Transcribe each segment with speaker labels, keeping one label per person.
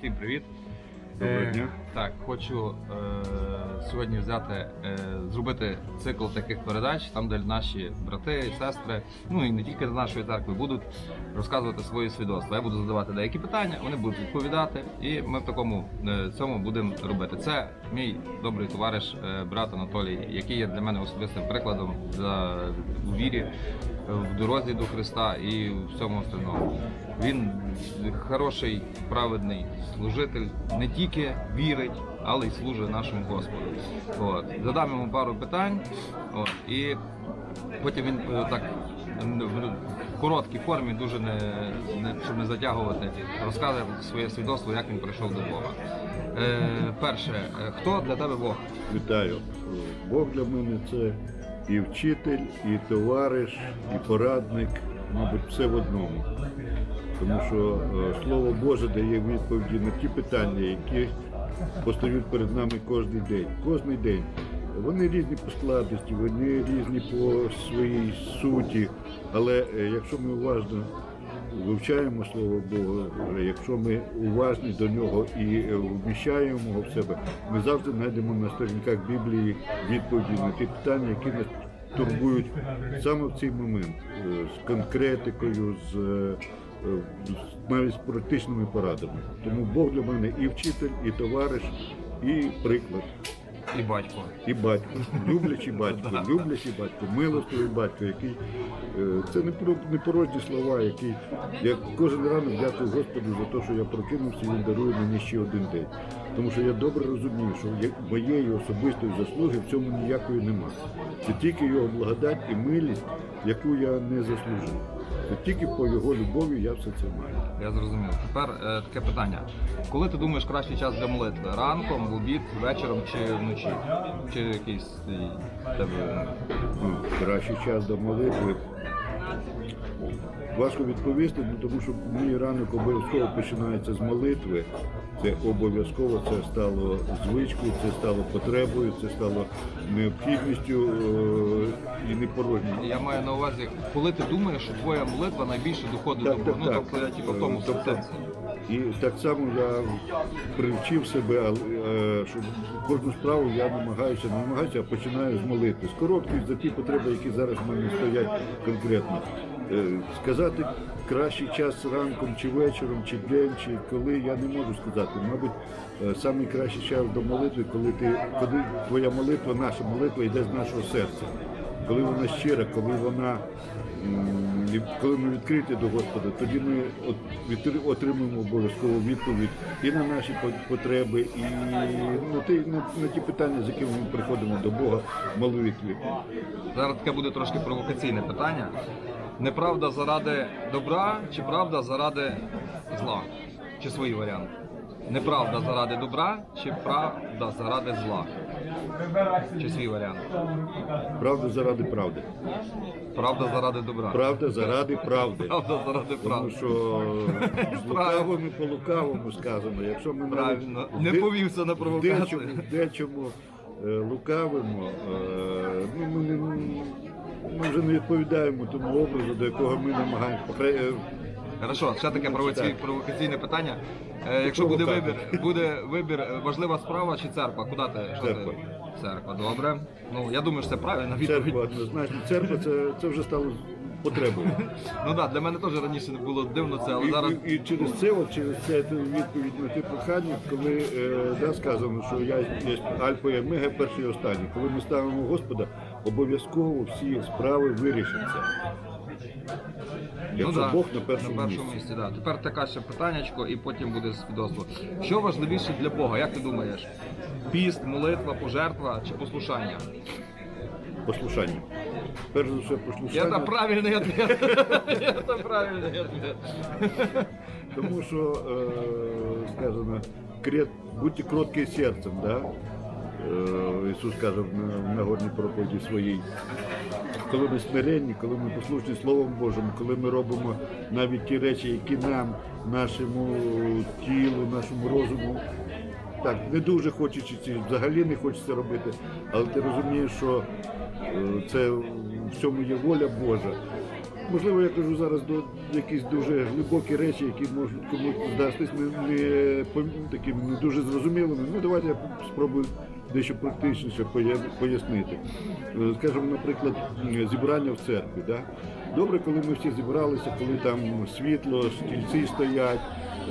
Speaker 1: Всім привіт.
Speaker 2: Доброго
Speaker 1: Е,
Speaker 2: дня.
Speaker 1: Так, хочу е, сьогодні взяти, е, зробити цикл таких передач, там, де наші брати сестри, ну і не тільки з нашої церкви, будуть розказувати свої свідоцтва. Я буду задавати деякі питання, вони будуть відповідати, і ми в такому е, цьому будемо робити. Це мій добрий товариш, е, брат Анатолій, який є для мене особистим прикладом за у вірі, в дорозі до Христа і в всьому остальному. Він хороший, праведний служитель, не тільки вірить, але й служить нашому Господу. От. Задам йому пару питань, от, і потім він е, так в короткій формі, дуже не, не щоб не затягувати, розкаже своє свідоцтво, як він прийшов до Бога. Е, перше, е, хто для тебе Бог?
Speaker 2: Вітаю. Бог для мене це і вчитель, і товариш, і порадник, мабуть, все в одному. Тому що е, Слово Боже дає відповіді на ті питання, які постають перед нами кожен день. Кожний день. Вони різні по складності, вони різні по своїй суті. Але е, якщо ми уважно вивчаємо Слово Бога, е, якщо ми уважні до нього і е, вміщаємо його в себе, ми завжди знайдемо на сторінках Біблії відповіді на ті питання, які нас турбують саме в цей момент, з конкретикою, з- навіть з практичними порадами. Тому Бог для мене і вчитель, і товариш, і приклад.
Speaker 1: І батько.
Speaker 2: І батько, люблячий батько, люблячий батько, милостивий батько, який е, це не порожні слова, який я кожен ранок дякую Господу за те, що я прокинувся і він дарує мені ще один день. Тому що я добре розумію, що моєї особистої заслуги в цьому ніякої нема. Це тільки його благодать і милість, яку я не заслужив. Тільки по його любові я все це маю.
Speaker 1: Я зрозумів. Тепер е, таке питання. Коли ти думаєш кращий час для молитви? Ранком, в обід, вечором чи вночі? Чи якийсь е, тебе.
Speaker 2: ну, кращий час до молитви. Важко відповісти, ну, тому що мій ранок обов'язково починається з молитви. Це обов'язково це стало звичкою, це стало потребою, це стало необхідністю е, і непорожнім.
Speaker 1: Я маю на увазі, коли ти думаєш, що твоя молитва найбільше доходить
Speaker 2: Так,
Speaker 1: до
Speaker 2: так,
Speaker 1: Бога. Ну,
Speaker 2: так.
Speaker 1: тобто я типу в тому
Speaker 2: Е, тобто,
Speaker 1: сенсі.
Speaker 2: І так само я привчив себе, е, що кожну справу я намагаюся, не намагаюся, а починаю з молитви. З коротких за ті потреби, які зараз в мене стоять конкретно. Е, Сказати кращий час ранком чи вечором, чи день, чи коли я не можу сказати. Мабуть, е, самий кращий час до молитви, коли ти коли твоя молитва, наша молитва йде з нашого серця. Коли вона щира, коли вона коли ми відкриті до Господа, тоді ми отримуємо обов'язково відповідь і на наші потреби, і на ті, на, на ті питання, з якими ми приходимо до Бога в молитві.
Speaker 1: Зараз таке буде трошки провокаційне питання. Неправда заради добра, чи правда заради зла? Чи свої варіанти? Неправда заради добра, чи правда заради зла? Чи свій варіант?
Speaker 2: Правда заради правди.
Speaker 1: Правда заради добра.
Speaker 2: Правда заради правди.
Speaker 1: Правда заради
Speaker 2: Тому
Speaker 1: правди.
Speaker 2: що з лукавими по лукавому сказано, якщо ми
Speaker 1: Правильно. Не повівся на провокацію.
Speaker 2: дечому, дечому е, лукавимо, е, ну, ми, не, ми вже не відповідаємо тому образу, до якого ми намагаємося. Е,
Speaker 1: Хорошо, ще таке провокаційне питання. Е, якщо буде вибір, буде вибір е, важлива справа чи церква? Куди ти? Що
Speaker 2: Церква.
Speaker 1: ти? Церква, добре. Ну я думаю, що це правильна відповідь.
Speaker 2: Церква однозначно. Церква це, це вже стало потребою.
Speaker 1: Ну так, для мене теж раніше було дивно це, але
Speaker 2: І,
Speaker 1: зараз
Speaker 2: і, і через це, от, через це це відповідь на ті прохання, коли е, да, сказано, що я є альфа і омега, перший і останній. Коли ми ставимо Господа, обов'язково всі справи вирішаться. Якщо
Speaker 1: ну, да,
Speaker 2: Бог на першому,
Speaker 1: на першому
Speaker 2: місці.
Speaker 1: місці. Да. Тепер таке ще питаннячко, і потім буде свідоцтво. Що важливіше для Бога? Як ти думаєш? Піст, молитва, пожертва чи послушання?
Speaker 2: Послушання. Перш за все, послушання.
Speaker 1: Это правильный ответ. Это правильный ответ.
Speaker 2: Тому що е, сказано, крет, будьте кроткі серцем, да? Е, Ісус каже в на- в Нагорній проповіді своїй. Коли ми смиренні, коли ми послушні Словом Божому, коли ми робимо навіть ті речі, які нам, нашому тілу, нашому розуму, так, не дуже хочеться, взагалі не хочеться робити, але ти розумієш, що е, це в цьому є воля Божа. можливо, я кажу зараз до якісь дуже глибокі речі, які можуть комусь здастись не, не такими не дуже зрозумілими. Ну давайте я спробую дещо практичніше пояснити. Е, Скажімо, наприклад, зібрання в церкві. Да? Добре, коли ми всі зібралися, коли там світло, стільці стоять,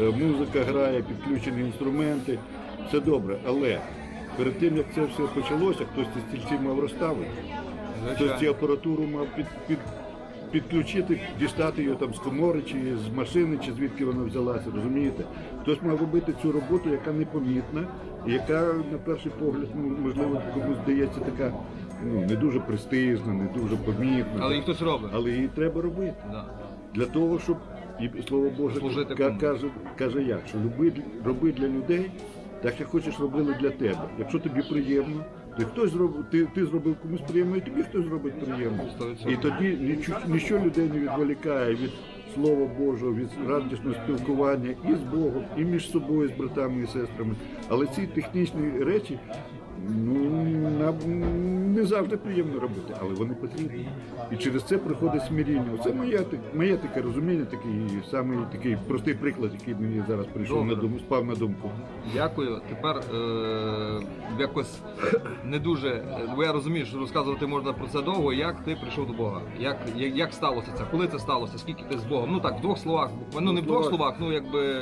Speaker 2: е, музика грає, підключені інструменти. Все добре, але перед тим як це все почалося, хтось ці стільці мав розставити. Хтось цю апаратуру мав під, під, підключити, дістати її там з комори, чи з машини, чи звідки вона взялася, розумієте? Хтось мав робити цю роботу, яка непомітна, яка, на перший погляд, можливо, комусь здається така ну, не дуже престижна, не дуже помітна.
Speaker 1: Але їх хтось робить.
Speaker 2: Але її треба робити.
Speaker 1: Да.
Speaker 2: Для того, щоб і слово Боже
Speaker 1: Служити
Speaker 2: каже, каже як, що люби, роби для людей, так як хочеш робили для тебе. Якщо тобі приємно, то хтось зробив, ти, ти зробив комусь приємно, і тобі хтось зробить приємно. І тоді нічого, нічого людей не відволікає від Слова Божого, від радісного спілкування і з Богом, і між собою, з братами і сестрами. Але ці технічні речі ну, нам не завжди приємно робити, але вони потрібні. І через це приходить смиріння. Це моє, моє таке розуміння, такий самий такий простий приклад, який мені зараз прийшов на думку, спав на думку.
Speaker 1: Дякую. Тепер е, якось не дуже. е, Бо я розумію, що розказувати можна про це довго. Як ти прийшов до Бога? Як, як, як сталося це? Коли це сталося? Скільки ти з Богом? Ну так, в двох словах. Ну не в двох словах, ну якби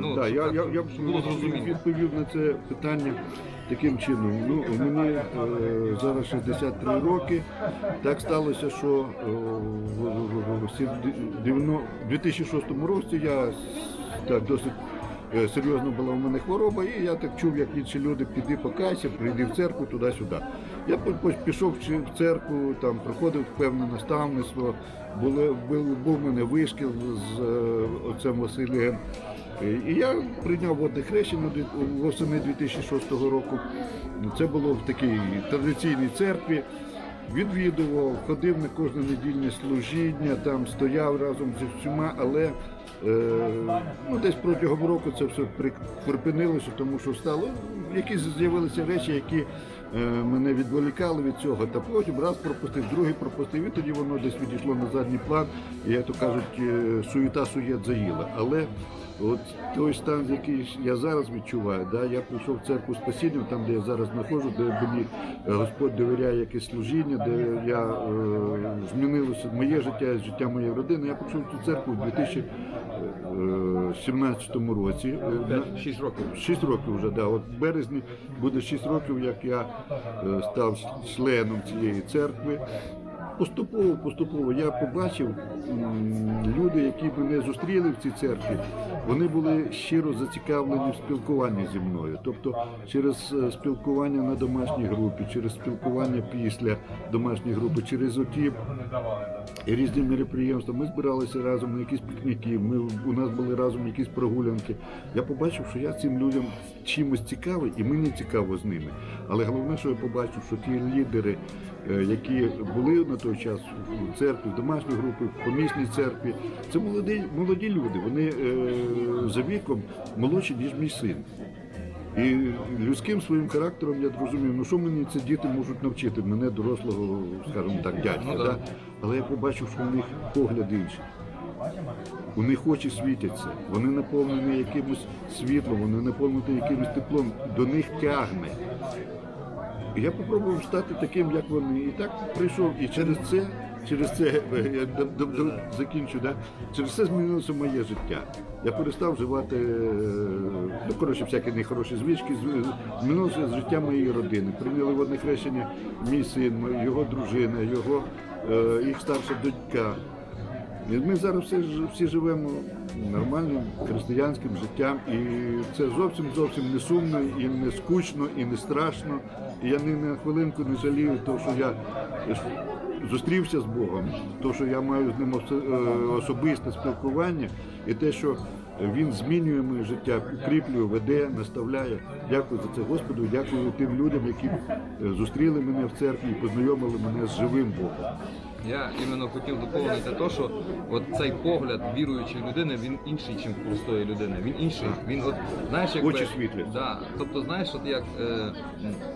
Speaker 1: ну
Speaker 2: да, я,
Speaker 1: так,
Speaker 2: я, я
Speaker 1: було зрозуміло.
Speaker 2: відповів на це питання таким чином. Ну, мені е, зараз 63 роки. Так сталося, що е, в, в, в, в, в, дев'яно- 2006 році я так досить. е, Серйозно була в мене хвороба, і я так чув, як інші люди піди покайся, прийди в церкву туди-сюди. Я пішов в церкву, там проходив певне наставництво, були, був, був мене вишкіл з е, отцем Василієм. Е, І я прийняв водне хрещення восени 2006 року. Це було в такій традиційній церкві. Відвідував, ходив на кожне недільне служіння, там стояв разом зі всіма, але е, ну, десь протягом року це все припинилося, тому що стало якісь з'явилися речі, які е, мене відволікали від цього. Та потім раз пропустив, другий пропустив, і тоді воно десь відійшло на задній план. І як то кажуть, е, суєта суєт заїла. Але от той стан, який я зараз відчуваю, да, я прийшов в церкву спасіння, там, де я зараз знаходжу, де мені е, Господь довіряє якесь служіння, де я е, змінилося моє життя, життя моєї родини. Я прийшов в цю церкву у 2017 році. Е,
Speaker 1: Шість років.
Speaker 2: Шість років вже, да. От в березні буде шість років, як я е, став членом цієї церкви. Поступово, поступово я побачив люди, які мене зустріли в цій церкві, вони були щиро зацікавлені в спілкуванні зі мною. Тобто через е, спілкування на домашній групі, через спілкування після домашньої групи, через оті різні мероприємства. Ми збиралися разом на якісь пікніки. Ми у нас були разом якісь прогулянки. Я побачив, що я цим людям чимось цікавий, і мені цікаво з ними. Але головне, що я побачив, що ті лідери, е, які були на той час в церкві, в домашній групі, в помісній церкві, це молоді, молоді люди. Вони е, за віком молодші ніж мій син. І людським своїм характером я зрозумів, ну що мені ці діти можуть навчити мене, дорослого, скажімо так, дядька.
Speaker 1: Ну, да.
Speaker 2: да? Але я побачив, що у них погляд інший. У них очі світяться, вони наповнені якимось світлом, вони наповнені якимось теплом, до них тягне. Я спробував стати таким, як вони. І так прийшов. І через це, через це я д- д- д- закінчу, да? через це змінилося моє життя. Я перестав вживати, е, ну коротше, всякі нехороші звички, змінилося життя моєї родини. Прийняли в одне хрещення мій син, його дружина, його е, їх старша донька. Ми зараз всі, всі живемо нормальним християнським життям, і це зовсім зовсім не сумно, і не скучно, і не страшно. І я ні на хвилинку не жалію, того, що я зустрівся з Богом, то, що я маю з ним е, особисте спілкування, і те, що він змінює моє життя, укріплює, веде, наставляє. Дякую за це Господу, дякую тим людям, які е, зустріли мене в церкві і познайомили мене з живим Богом.
Speaker 1: Я іменно хотів доповнити те, що от цей погляд віруючої людини, він інший, ніж простої людини. Він інший. Він от знаєш, як
Speaker 2: Очі світлі.
Speaker 1: Да. Тобто, знаєш, от як е,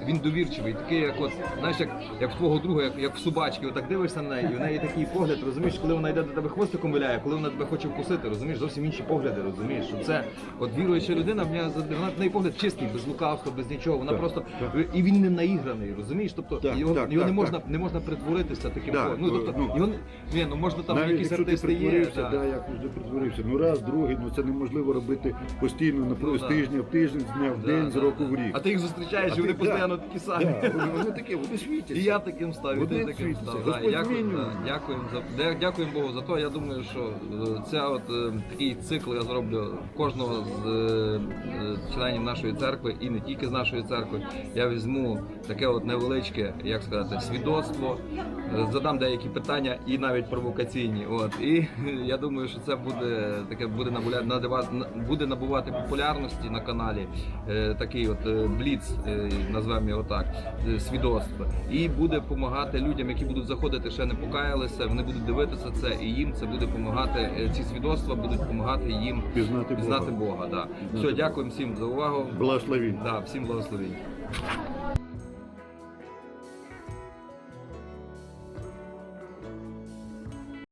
Speaker 1: він довірчивий, такий, як от знаєш, як, як твого друга, як, як в собачки, отак дивишся на неї, в неї такий погляд, розумієш, коли вона йде до тебе хвостиком виляє, коли вона тебе хоче вкусити, розумієш, зовсім інші погляди, розумієш, що це от віруюча людина, в неї вона в неї погляд чистий, без лукавства, без нічого. Вона
Speaker 2: Так,
Speaker 1: просто
Speaker 2: так.
Speaker 1: і він не наіграний, розумієш? Тобто
Speaker 2: Так,
Speaker 1: його,
Speaker 2: так,
Speaker 1: його не можна
Speaker 2: так.
Speaker 1: не можна притворитися таким. По- ну, тобто,
Speaker 2: ну,
Speaker 1: його не- ні, ну можна там
Speaker 2: Навіть
Speaker 1: якісь
Speaker 2: якщо ти
Speaker 1: артисти є.
Speaker 2: притворився,
Speaker 1: да.
Speaker 2: да, якось не притворився. Ну раз, другий, ну це неможливо робити постійно на
Speaker 1: Ну,
Speaker 2: з
Speaker 1: да.
Speaker 2: тижня в тиждень, з дня в
Speaker 1: Да,
Speaker 2: день, з року
Speaker 1: да.
Speaker 2: в рік.
Speaker 1: А ти їх зустрічаєш, і вони
Speaker 2: ти-
Speaker 1: постійно
Speaker 2: да.
Speaker 1: такі самі.
Speaker 2: Да, вони, вони такі, вони світяться.
Speaker 1: І я таким став, і
Speaker 2: Вони
Speaker 1: ти таким
Speaker 2: світяться.
Speaker 1: став. Да,
Speaker 2: Господь
Speaker 1: дякую,
Speaker 2: змінює.
Speaker 1: да, дякуємо за дя- дякуємо Богу за то. Я думаю, що е, ця от е, такий цикл я зроблю кожного з е, е, членів нашої церкви і не тільки з нашої церкви. Я візьму таке от невеличке, як сказати, свідоцтво, е, задам деякі питання і навіть провокаційні. От і я думаю, що це буде таке буде набуля- надава- на- буде набувати популярності на каналі. е, Такий от е, бліц, е, назвемо його так, е, свідоцтво. І буде допомагати людям, які будуть заходити, ще не покаялися. Вони будуть дивитися це, і їм це буде допомагати. е, Ці свідоцтва будуть допомагати їм
Speaker 2: Пізнати Бога.
Speaker 1: пізнати Бога. Да. Все, дякуємо всім за увагу.
Speaker 2: Благословінь.
Speaker 1: Да, всім благословень.